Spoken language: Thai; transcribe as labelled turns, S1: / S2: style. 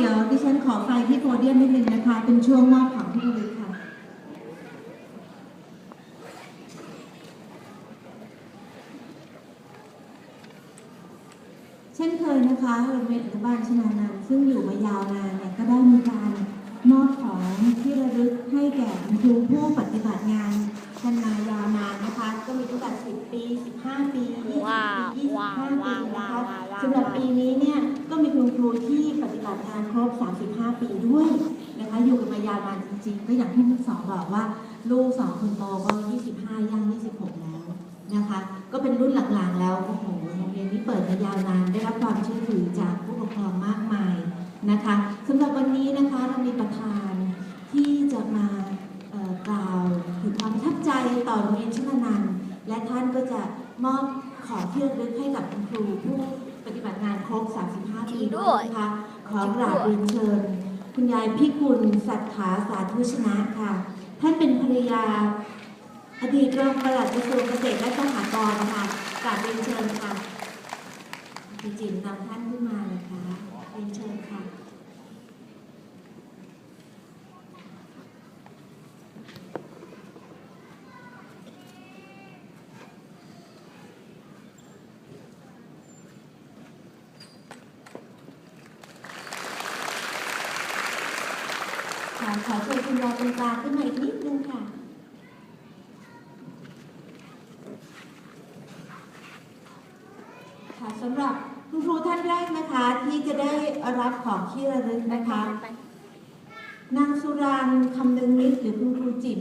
S1: เดี๋ยวดิฉันขอไฟที่โพเดียมนิดนึงนะคะ เป็นช่วงมอบของที่ระลึกค่ะ เช่นเคยนะคะโรงเรียนอนุบาลชนานันท์ซึ่งอยู่มายาวนานเนี่ยก็ได้มีการมอบของที่ระลึกให้แก่ครูผู้ปฏิบัติงานมายาวนานนะคะ ก็มีตั้งแต่10 ปี 15 ปี 20 ปี
S2: ว้าว
S1: 25
S2: ว้าว
S1: ปี
S2: ว้าว
S1: นะ
S2: ว้า
S1: คะ
S2: วว้าว
S1: สำหรับปีนี้เนี่ยก็มีคุณครูที่ปฏิบัติงานครบ 35 ปีด้วยนะคะอยู่กันมายาวนานจริงๆ ก็อย่างที่ทั้งสองบอกว่า ลูกสองคนโตก็ 25 ย่าง 26 แล้วนะคะ ก็เป็นรุ่นหลังๆ แล้วโอ้โหโรงเรียนนี้เปิดมายาวนานได้รับความชื่อถือจากผู้ปกครองมากมายนะคะสำหรับวันนี้นะคะเรามีประธานที่จะมากล่าวถึงความประทับใจต่อโรงเรียนชลนันและท่านก็จะมอบของที่ระลึกให้กับคุณครูผู้ ปฏิบัติงานครบ 35 ปีด้วยนะคะขอกราบเรียนเชิญ คุณยายพิกุลสัทธาสาธุชนะค่ะ ท่านเป็นภรรยา อดีตรองปลัดกระทรวงเกษตรและสหกรณ์ค่ะกราบเรียนเชิญค่ะพี่จิ๋มนำท่านขึ้นมานะคะเรียนเชิญค่ะ ขอขอเชิญคุณยายตรงกลางขึ้นมาอีกนิดนึงค่ะ ค่ะสำหรับคุณครูท่านแรกนะคะ ที่จะได้รับของที่ระลึกนะคะ นางสุรางคำนึงนิดหรือคุณครูจิ๋ม